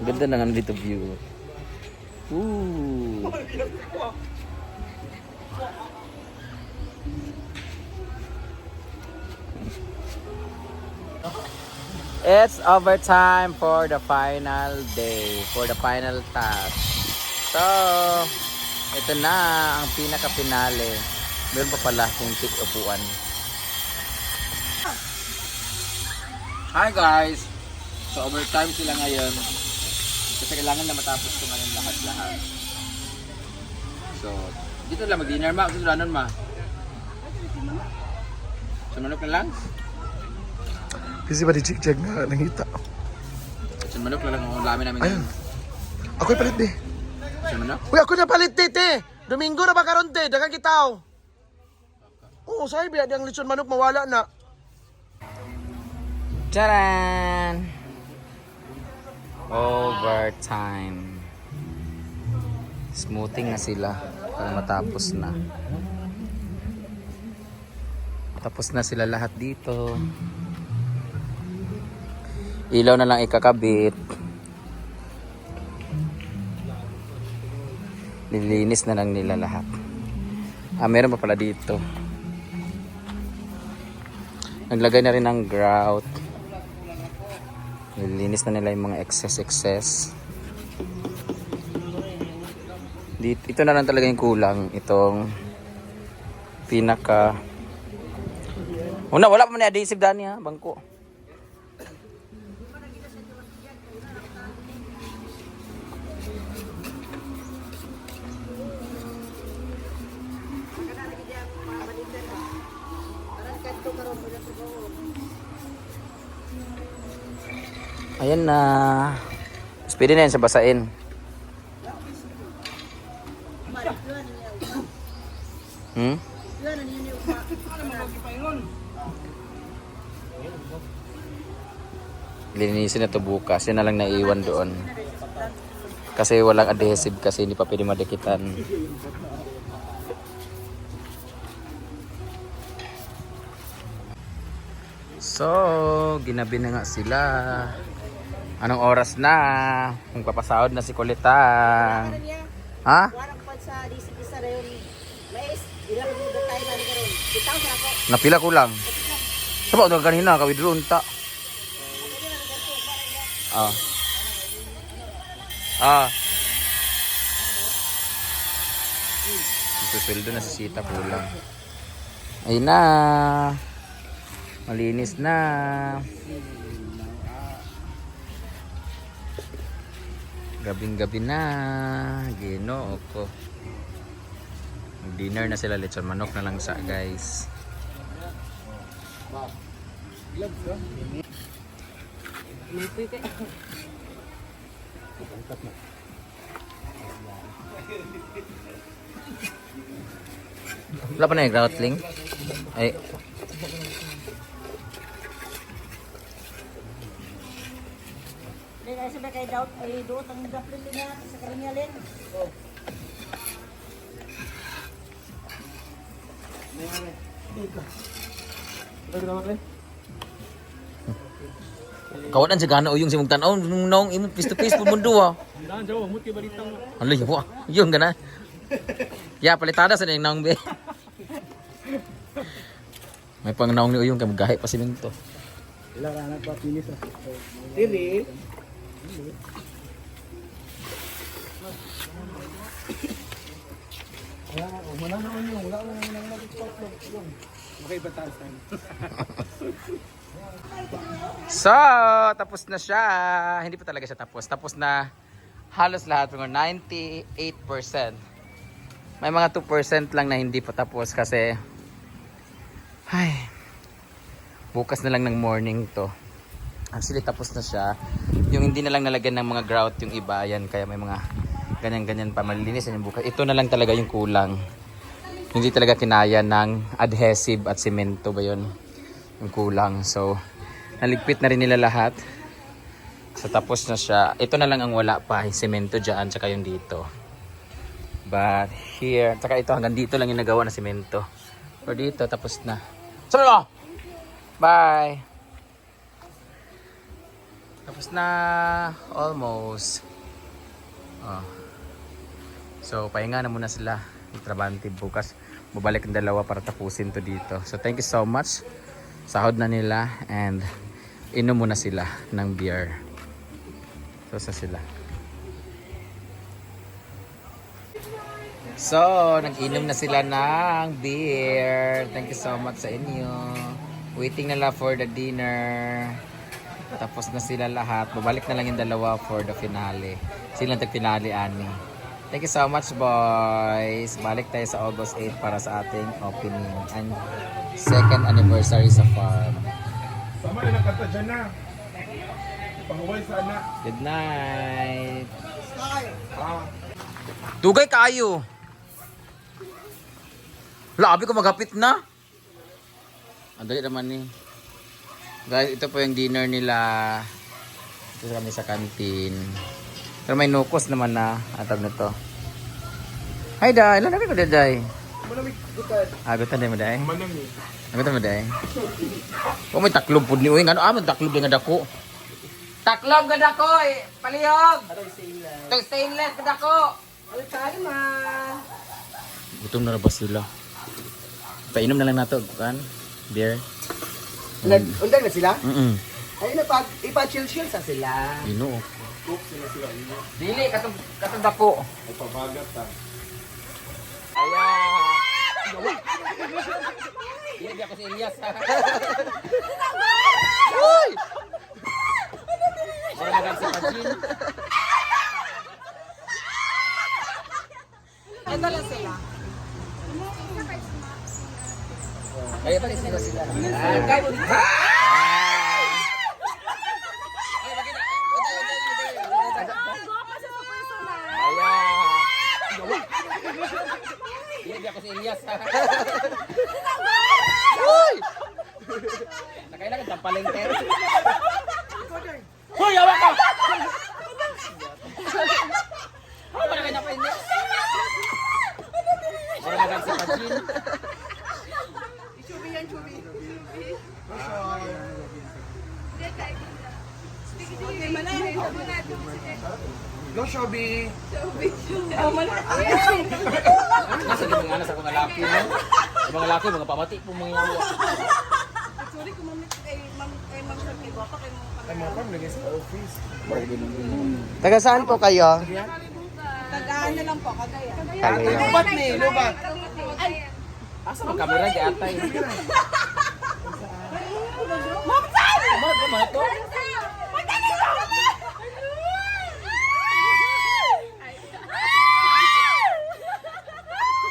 Ang ganda na nga dito view. Ooh. It's overtime for the final day, for the final task. So, ito na ang pinaka-finale. Meron pa pala yung tip upuan. Hi guys! So overtime sila ngayon. Kasi kailangan na matapos ko ngayon lahat-lahat. So, dito lang mag-dinner ma. Dito lang ma. Sumanok na lang? Kasi ba di check na nangita? Sumanok na lang ang lamin namin Ayun. Ako'y palit di. Sumanok? Uy, ako na palit di, te. Domingo na ba karon te? Dagang kitaw. Oo, sabi biya ang lechon manok mawala na. Charan! Overtime. Smoothing na sila para matapos na. Tapos na sila lahat dito. Ilaw na lang ikakabit. Nilinis na lang nila lahat. Ah, meron pa pala dito. Naglagay na rin ng grout. Nilinis na nila yung mga excess-excess. Dito, ito na lang talaga yung kulang. Itong pinaka... Una, wala pa man adhesive dani ha, bangko. Ayan na. Mas pwede na yan sa basain. Hmm? Linisin na to bukas. Yan na lang naiwan doon. Kasi walang adhesive kasi hindi pa pwede madikitan. So, ginabi na nga sila. Anong oras na? Kung papasahod na si Kulitang. Ha? Sa na na sa. Napila ko lang. Saba ito kanina, kawidro unta. Ah. Ah. Susuldo na si Sita kulang. Ayun na. Malinis na. Gabing gabi na. Ginoo ko. Dinner na sila lechon manok na lang sa guys. Wala pa na yung groutling? Ay, kaya sabi kay doubt ay doon ang gaplin niya sa karinyalin. kawanan sa gana uyong si Mugtanaw nung naong imo face to face po mundo ah. Ano yun wa? Yung gana. Ya palitada sa nang naong be. May pang naong ni uyong kay magahi pa siminto. Dili. So, tapos na siya. Hindi pa talaga siya tapos. Tapos na halos lahat mga 98%. May mga 2% lang na hindi pa tapos kasi ay bukas na lang ng morning to. Actually tapos na siya. Yung hindi na lang nalagyan ng mga grout yung iba yan kaya may mga ganyan-ganyan pa malilinis yan yung bukas. Ito na lang talaga yung kulang. Hindi talaga kinaya ng adhesive at semento ba yun? Yung kulang. So, naligpit na rin nila lahat. So tapos na siya. Ito na lang ang wala pa, yung semento dyan, tsaka yung dito. But here, tsaka ito hanggang dito lang yung nagawa na semento. Or dito, tapos na. Ko! Bye! Tapos na almost. Oh. So, pahinga na muna sila. Trabante bukas. Babalik ang dalawa para tapusin to dito. So, thank you so much. Sahod na nila and inom muna sila ng beer. So, sa sila. So, nag-inom na sila ng beer. Thank you so much sa inyo. Waiting na lang for the dinner. Tapos na sila lahat. Babalik na lang yung dalawa for the finale. Sila tag-finale, ani. Thank you so much, boys. Balik tayo sa August 8 para sa ating opening and second anniversary sa farm. Sama na nakata dyan na. Panguway sa anak. Good night. Ah, Dugay kayo. Labi ko magapit na. Ang dali naman ni. Guys, ito po yung dinner nila. Ito kami sa kantin. Pero may nukos naman na atag na to. Hi, Day. Ilan na ko, Day? malamig gutan. Agutan din mo, Day. Manang ni. Agutan mo, Day. O may taklob po ni Uy. Ano, ah, may taklob nga dako. Taklob nga dako, eh. Palihog. Itong stainless nga dako. Gutom na na ba sila? Painom na lang nato, kan? Beer. Undan na sila? Mm-mm. Ay, napag, ipa-chill-chill sa sila. Ginoo. Dili, katong, katong dako. Ay pabagat ta. Ayan. Dili, di ako si Elias. Uy! Para magan si Pajin. Ito lang sila. Kaya pa rin sila sila. Ah, kaya. Ay, bakit? Go pa sa personal. Ayan. Dili, di ako si Elias. ha? Uy! Nakailangan sa palengke. Hoy, awa ka! Ano ba na kayo napainit? Para magan si Pajin. Go, Shobi! Nasa di mga nasa mga laki, no? Sa mga laki, mga pamati po mga yawa. Sorry kung mamit kay ma'am kay ma'am Shirley. Baka kay mo Ay mga pam, lagay sa office. Taga saan po kayo? Tagaan na lang po kagaya. Lubat ni, lubat. Asa mga kamera di atay? Mga mga to?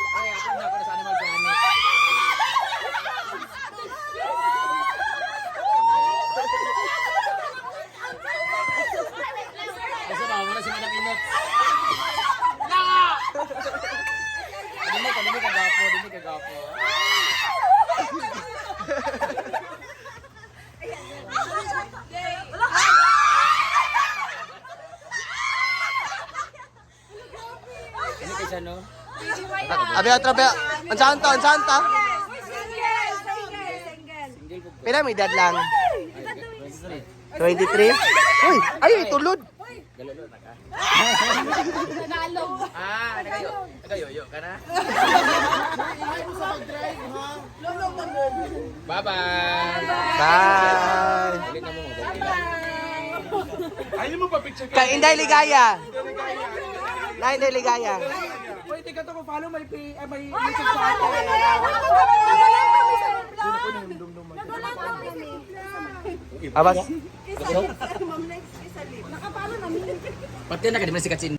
Ay, ako na ako na sa animal planet. Kasi mama na si Manang Inot. Dili ka, dili ka gapo, dili ka gapo. Dili ka siya, no? Abi, atra ba? Single! Single! Pila may edad lang? 23? Uy, ay, tulod! Tagalog! Ah, nagayo. Nagayoyo ka na? Bye-bye. Bye! Na mo mga Ayaw mo pa picture ka? Kay Inday Ligaya! Na Inday Ligaya! Ka to kung follow may pay, ay may YouTube sa atin. Abas? Ma'am, next isa lip. Nakapalo namin. Pati na ka di si Katsin.